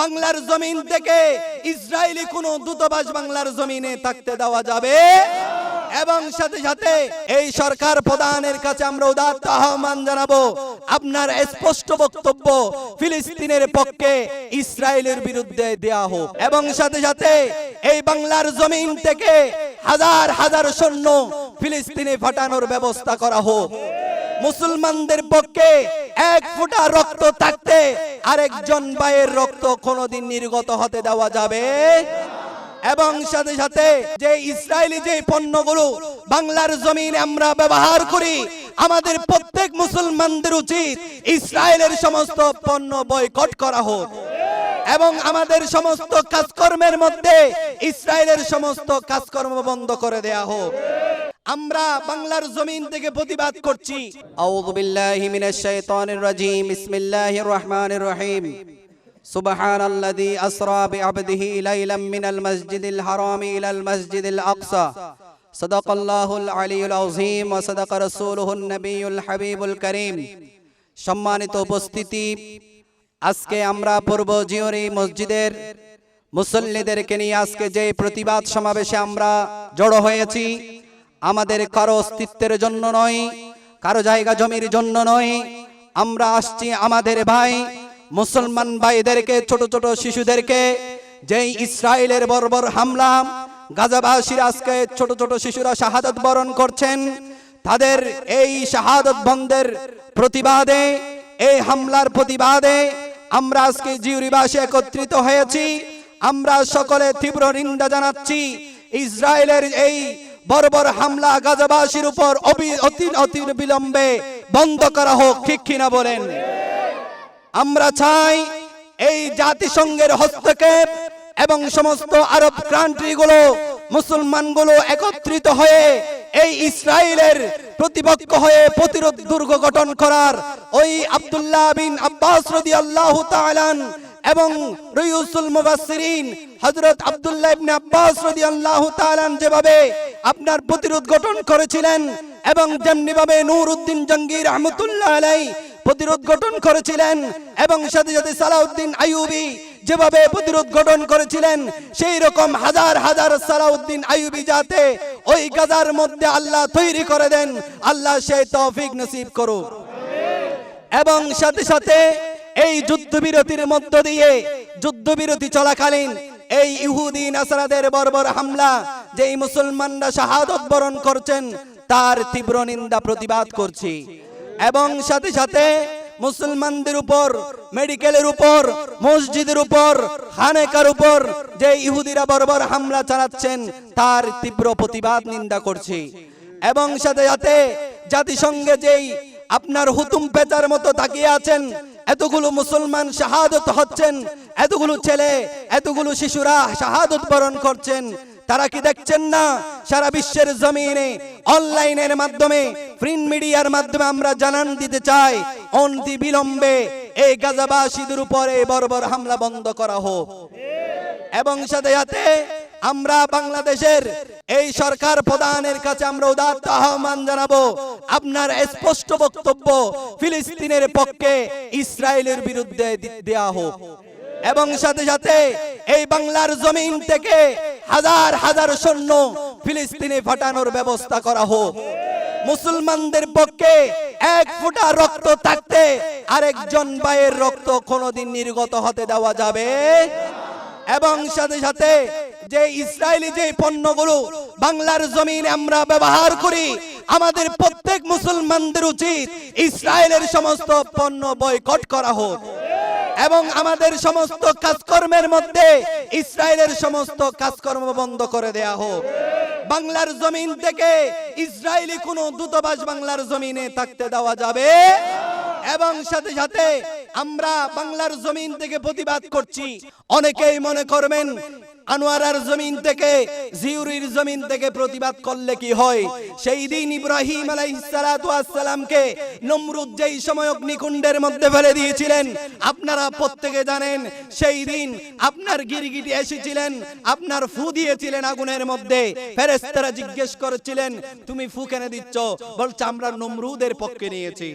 বাংলার জমিন থেকে ইসরায়েলি কোনো দূতাবাস বাংলার জমিনে থাকতে দেওয়া যাবে। এবং সাথে সাথে এই সরকার প্রধানের কাছে আমরা উদাত্ত আহ্বান জানাব। আপনার স্পষ্ট বক্তব্য ফিলিস্তিনের পক্ষে ইসরায়েলের বিরুদ্ধে দেয়া হোক। এবং সাথে সাথে এই বাংলার জমিন থেকে হাজার হাজার সৈন্য ফিলিস্তিনে ফাটানোর ব্যবস্থা করা হোক। মুসলমানদের পক্ষে এক ফোঁটা রক্ত থাকতে আরেকজন ভাইয়ের রক্ত কোনোদিন নির্গত হতে দেওয়া যাবে। এবং সাথে সাথে যে ইসরায়েলি যে পণ্যগুলো বাংলার জমিনে আমরা ব্যবহার করি, আমাদের প্রত্যেক মুসলমানদের উচিত ইসরায়েলের সমস্ত পণ্য বয়কট করা হোক। এবং আমাদের সমস্ত কাজকর্মের মধ্যে ইসরায়েলের সমস্ত কাজকর্ম বন্ধ করে দেয়া হোক। আমরা বাংলার জমিন থেকে প্রতিবাদ করছি। আউযু বিল্লাহি মিনাশ শাইতানির রাজীম, বিসমিল্লাহির রহমানির রহিম। সুবহানাল্লাযী আসরা বিআবদিহি লাইলাম মিনাল মসজিদিল হারাম ইলাল মসজিদিল আকসা। সাদাকাল্লাহুল আলিয়ুল আযীম ওয়া সাদাকা রাসূলুহুন নবিয়ুল হাবিবুল করিম। সম্মানিত উপস্থিতি, আজকে আমরা পূর্ব জিওরি মসজিদের মুসল্লিদেরকে নিয়ে আজকে যে প্রতিবাদ সমাবেশে আমরা জড়ো হয়েছি আমাদের কারও অস্তিত্বের জন্য নয়, কারও জায়গা জমির জন্য নয়। আমরা আসছি আমাদের ভাই, মুসলমান ভাইদেরকে, ছোট ছোট শিশুদেরকে, যেই ইসরায়েলের বর্বর হামলা, গাজাবাসীর আজকে ছোট ছোট শিশুরা শাহাদত বরণ করছেন, তাদের এই শাহাদত বন্ধের প্রতিবাদে, এই হামলার প্রতিবাদে আমরা আজকে জিউরিবাসে একত্রিত হয়েছি। আমরা সকলে তীব্র নিন্দা জানাচ্ছি, ইসরায়েলের এই বর্বর হামলা গাজাবাসীর উপর অতি অতি বিলম্বে বন্ধ করা হোক, ঠিক কিনা বলেন? আমরা চাই এই জাতিসংঘের হস্তক্ষেপ এবং সমস্ত আরব কান্ট্রিগুলো মুসলমানগুলো একত্রিত হয়ে এই ইসরায়েলের প্রতিপক্ষ হয়ে প্রতিরোধ দুর্গ গঠন করার ওই আব্দুল্লাহ বিন আব্বাস রাদিয়াল্লাহু তাআলান এবং রইউসুল মুফাসসিরিন হযরত আব্দুল্লাহ ইবনে আব্বাস রাদিয়াল্লাহু তাআলান যেভাবে আপনার প্রতিরোধ গঠন করেছিলেন এবং যেমনি ভাবে নূরউদ্দিন জঙ্গি রহমতুল্লাহ আলাই প্রতিরোধ গঠন করেছিলেন এবং সাথে সাথে সালাউদ্দিন আইয়ুবি যেভাবে প্রতিরোধ গঠন করেছিলেন, সেই রকম হাজার হাজার সালাউদ্দিন আইয়ুবি যাতে ওই গাজার মধ্যে আল্লাহ তৈরি করে দেন, আল্লাহ সেই তৌফিক নসিব করুক। এবং সাথে সাথে এই যুদ্ধবিরতির মধ্য দিয়ে, যুদ্ধবিরতি চলাকালীন এই ইহুদি নাসারাদের বর্বর হামলা, যেই মুসলমানরা শাহাদত বরণ করছেন, তার তীব্র নিন্দা প্রতিবাদ করছি। এবং সাথে সাথে মুসলমানদের উপর, মেডিকেলের উপর, মসজিদের উপর, হানেকার উপর যে ইহুদিরা বর্বর হামলা চালাচ্ছেন, তার তীব্র প্রতিবাদ, নিন্দা করছি। এবং সাথে সাথে জাতিসংঘে যেই আপনার হুতুম পেচার মতো তাকিয়ে আছেন এতগুলো মুসলমান শাহাদত হচ্ছেন, এতগুলো ছেলে, এতগুলো শিশুরা শাহাদত বরণ করছেন, তারা কি দেখছেন না? সারা বিশ্বের জমিনে, অনলাইনের মাধ্যমে, প্রিন্ট মিডিয়ার মাধ্যমে আমরা জানান দিতে চাই, অনতি বিলম্বে এই গাজাবাসীদের উপরে বর্বর হামলা বন্ধ করা হোক। এবং সাথে সাথে আমরা বাংলাদেশের এই সরকার প্রধানের কাছে আমরা উদাত্ত আহ্বান জানাব। আপনার স্পষ্ট বক্তব্য ফিলিস্তিনের পক্ষে ইসরায়েলের বিরুদ্ধে দেয়া হোক। এবং সাথে সাথে এই বাংলার জমিন থেকে হাজার হাজার সৈন্য ফিলিস্তিনে ফাটানোর ব্যবস্থা করা হোক। মুসলমানদের পক্ষে এক ফোঁটা রক্ত থাকতে আরেকজন ভাইয়ের রক্ত কোনোদিন নির্গত হতে দেওয়া যাবে। এবং সাথে সাথে যে ইসরায়েলি যে পণ্যগুলো বাংলার জমিনে আমরা ব্যবহার করি, আমাদের প্রত্যেক মুসলমানদের উচিত ইসরায়েলের সমস্ত পণ্য বয়কট করা হোক। এবং আমাদের সমস্ত কাজকর্মের মধ্যে ইসরায়েলের সমস্ত কাজকর্ম বন্ধ করে দেয়া হোক। বাংলার জমিন থেকে ইসরায়েলি কোনো দূতাবাস বাংলার জমিনে থাকতে দেওয়া যাবে। এবং সাথে সাথে আমরা বাংলার জমিন থেকে প্রতিবাদ করছি। অনেকেই মনে করবেন আনোয়ারার জমিন থেকে, জিউরির জমিন থেকে প্রতিবাদ করলে কি হয়? সেই দিন ইব্রাহিম আলাইহিসসালামকে নমরুদ যেই সময় অগ্নিকুণ্ডের মধ্যে ফেলে দিয়েছিলেন, আপনারা প্রত্যেকে জানেন, সেই দিন আপনার গিরগিটি এসেছিলেন, আপনার ফু দিয়েছিলেন আগুনের মধ্যে। ফেরেশতারা জিজ্ঞেস করেছিলেন, তুমি ফু কেন দিচ্ছ? বলছে, আমরা নমরুদের পক্ষে নিয়েছি।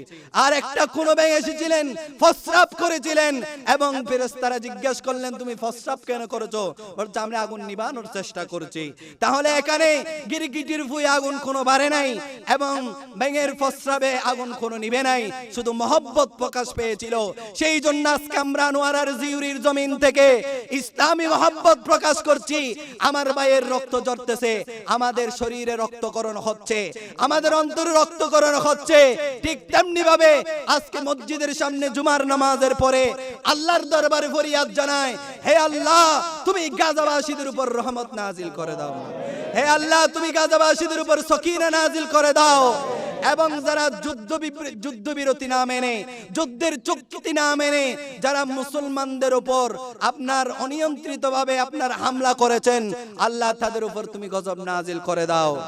আর একটা কোনো ব্যাং এসেছিলেন ফসরাপ করেছিলেন এবং ফেরেশতারা জিজ্ঞেস করলেন, তুমি ফসরাপ কেন করেছ? বলছে আমরা আগুন নিবানোর চেষ্টা করছি। তাহলে এখানে গিরগিটির ফুয়ে আগুন কোনো বাড়ে নাই এবং ব্যাঙের ফসরাবে আগুন কোনো নিবে নাই। শুধু মহব্বত প্রকাশ পেয়েছিল। সেই জন্য আজকে আমরা নোয়ারার জিউরির জমিন থেকে ইসলামী মহব্বত প্রকাশ করছি। আমার ভাইয়ের রক্ত ঝরতেছে আমাদের শরীরে রক্তকরণ হচ্ছে আমাদের অন্তরে রক্তকরণ হচ্ছে। ঠিক তেমনি ভাবে আজকে মসজিদের সামনে জুমার নামাজের পরে আল্লাহর দরবারে ফরিয়াদ জানায় হে আল্লাহ তুমি গাজাবাসীদের উপর রহমত নাজিল করে দাও। হে আল্লাহ, তুমি গাজাবাসীদের উপর সকিনা নাজিল করে দাও। এবং যারা যুদ্ধ বিপ্র- যুদ্ধবিরতি না মেনে, যুদ্ধের চুক্তি না মেনে, যারা মুসলমানদের উপর আপনার অনিয়ন্ত্রিতভাবে আপনার হামলা করেছেন, আল্লাহ তাদের উপর তুমি গজব নাজিল করে দাও।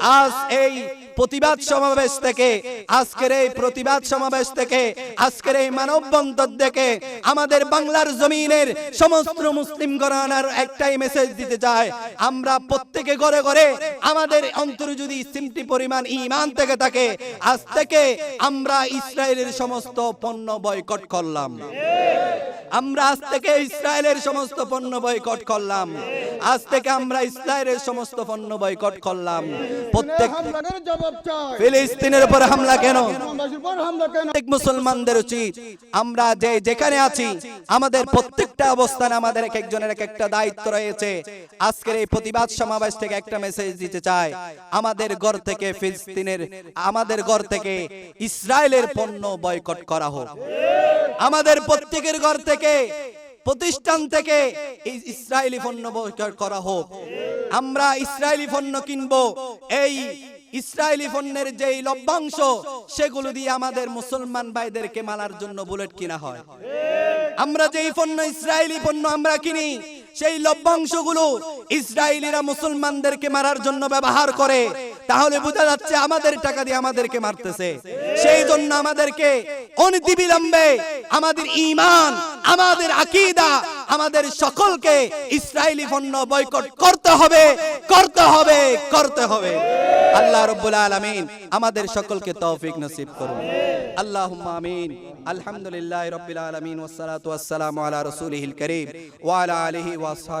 আজ এই প্রতিবাদ সমাবেশ থেকে, আজকের এই প্রতিবাদ সমাবেশ থেকে, আজকের এই মানববন্ধন থেকে আমাদের বাংলার জমিনের সমস্ত মুসলিম গণানার একটাই মেসেজ দিতে চায়, আমরা প্রত্যেকে ঘরে ঘরে আমাদের অন্তরে যদি সিমটি পরিমাণ ইমান থেকে থাকে, আজ থেকে আমরা ইসরায়েলের সমস্ত পণ্য বয়কট করলাম। আমরা আজ থেকে ইসরায়েলের সমস্ত পণ্য বয়কট করলাম। আজ থেকে আমরা ইসরায়েলের সমস্ত পণ্য বয়কট করলাম। প্রত্যেক ফিলিস্তিনের উপর হামলা কেন? মুসলমানদের উচিত আমরা যে যেখানে আছি আমাদের প্রত্যেকটা অবস্থানে আমাদের এক একজনের এক একটা দায়িত্ব রয়েছে। আজকের এই প্রতিবাদ সমাবেশ থেকে একটা মেসেজ দিতে চাই। আমাদের ঘর থেকে ফিলিস্তিনের আমাদের ঘর থেকে ইসরায়েলের পণ্য বয়কট করা হোক। আমাদের প্রত্যেকের ঘর থেকে প্রতিষ্ঠান থেকে এই ইসরায়েলি পণ্য বয়কট করা হোক। আমরা ইসরায়েলি পণ্য কিনবো এই ইসরায়েলি পণ্যের যেই লভ্যাংশ, সেগুলো দিয়ে আমাদের মুসলমান ভাইদেরকে মালার জন্য বুলেট কিনা হয়। আমরা যেই পণ্য ইসরায়েলি পণ্য আমরা কিনি, সেই লভ্যাংশগুলো ইসরায়েলিরা মুসলমানদেরকে মারার জন্য ব্যবহার করে, তাহলে বোঝা যাচ্ছে আমাদের টাকা দিয়ে আমাদেরকে মারতেছে। সেই জন্য আমাদেরকে অনতিবিলম্বে আমাদের ঈমান, আমাদের আকীদা আমাদের সকলকে ইসরায়েলি পণ্য বয়কট করতে হবে করতে হবে করতে হবে। আল্লাহ রব্বুল আলামিন আমাদের সকলকে তৌফিক নসিব করুন। আল্লাহ আমিন। আলহামদুলিল্লাহ রাব্বিল আলামিন ওসালাত সালাতু ওয়াস সালামু আলা রাসূলিহিল কারীম ওয়া আলা আলিহি ওয়া আসহাবিহি